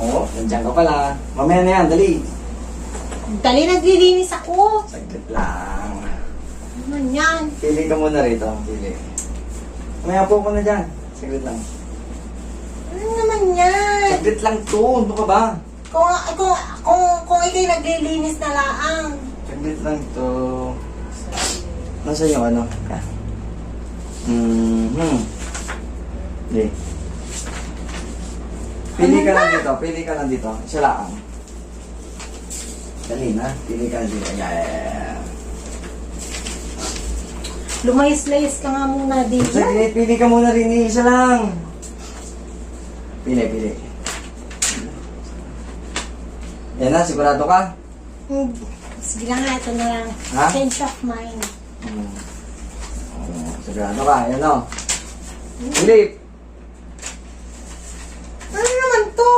Oo, nandiyan ka pala. Mamaya na yan, dali. Dali, naglilinis ako. Saglit lang. Ano man yan? Pili ka muna rito. Pili. Mamaya po ko na dyan. Saglit lang. Ano naman yan? Saglit lang to. Ano ka ba? Kung, kung, kung, kung ikay naglilinis na laang. Saglit lang to. Nasaan yung ano? Ah. Mm-hmm. Hindi. Pili ka lang dito. Pili ka lang dito. Lang. Dali na. Pili ka lang dito. Yeah, yeah, yeah. Lumayas-layas ka nga muna dito. Saglit, pili ka muna rin. eh. Isa lang. Pili, pili. Yan na, sigurado ka? Hmm, Sige lang nga, ito na lang. Ha? Change of mind. Hmm. Oh, sigurado ka, yan o. Philip, Ano naman to?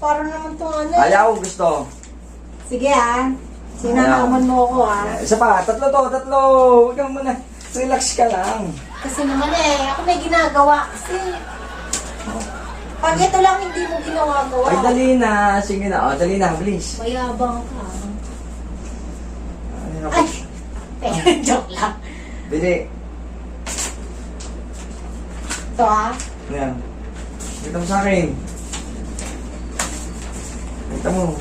Para naman to ano eh. ayaw, gusto. Sige ah. Sinanaman mo ako ah. Isa pa, tatlo to, tatlo. Huwag kang muna. Relax ka lang. Kasi naman eh, ako may ginagawa kasi. Pag ito lang hindi mo ginawa-gawa. Ay, dali na. Sige na. O, dali na. Please. Mayabang ka. Ay, naku. Ay! Joke lang. Bili. Ito ah. Yan. Kita mo sa akin. Kita mo.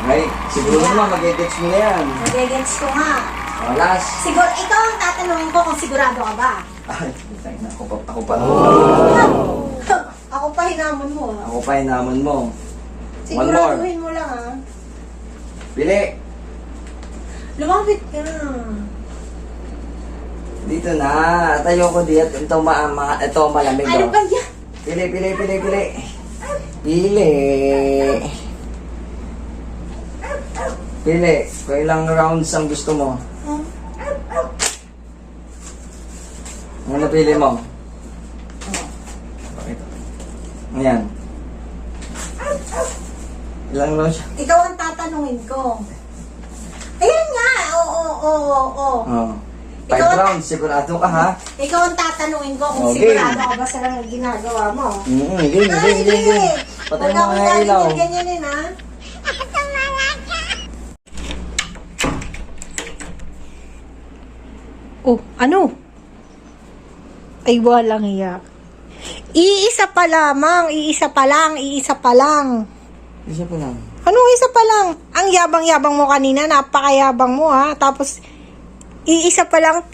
Okay. Siguro naman mag-edits mo na yan. Nagigets ko nga. O, last. Siguro, ikaw ang tatanungin ko kung sigurado ka ba? Ay, ina. Ako pa, ako pa. ako pa hinamon mo ah. Ako pa hinamon mo. One more. Siguraduhin mo lang ah. Bili. Lumapit ka. Dito na. Tayo ko dito. Ito, ma, ma, ito malamig. Ano oh. ba yan? Pili, pili, pili, pili. Pili. Pili. Kung ilang rounds ang gusto mo. Ano napili mo? Pakita. Ayan. Ilang rounds? Ikaw ang tatanungin ko. Ayan nga! Oo, oo, oo, oo. Oh. Five Ikaw- rounds. Sigurado ka ha? Ikaw ang tatanungin ko kung Okay. sigurado ka ba sa ginagawa mo. Mm, game, game, game, game. Patay Huwag mo nga ilaw. ganyan-ganyanin ha. Oh, ano? Ay, walang iya. Iisa pa lamang, iisa pa lang, iisa pa lang. Isa pa lang. Anong isa pa lang? Ang yabang-yabang mo kanina, napakayabang mo ha. Tapos, iisa pa lang,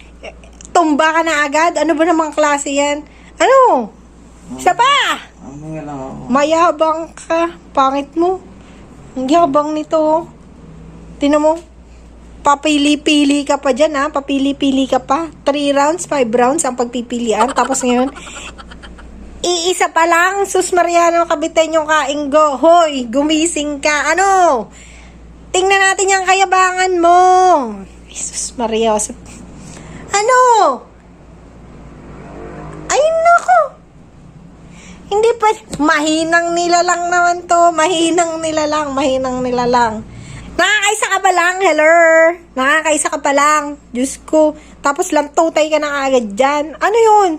tumba ka na agad. Ano ba namang klase yan? Ano? Isa pa! Lang ako. Mayabang ka. Pangit mo. Ang yabang nito. oh. Tinan mo. Papili-pili ka pa dyan ha. Papili-pili ka pa. 3 rounds, 5 rounds ang pagpipilian. Tapos ngayon, iisa pa lang. Sus Mariano, kabitin yung kainggo. Hoy, gumising ka. Ano? Tingnan natin yung kayabangan mo. Ay, Sus Maria. Ano? Ay, nako. Hindi pa, mahinang nila lang naman to. Mahinang nila lang, mahinang nila lang. Nakakaisa ka pa lang, hello? Nakakaisa ka pa lang. Diyos ko. Tapos lang tutay ka na agad dyan. Ano yun?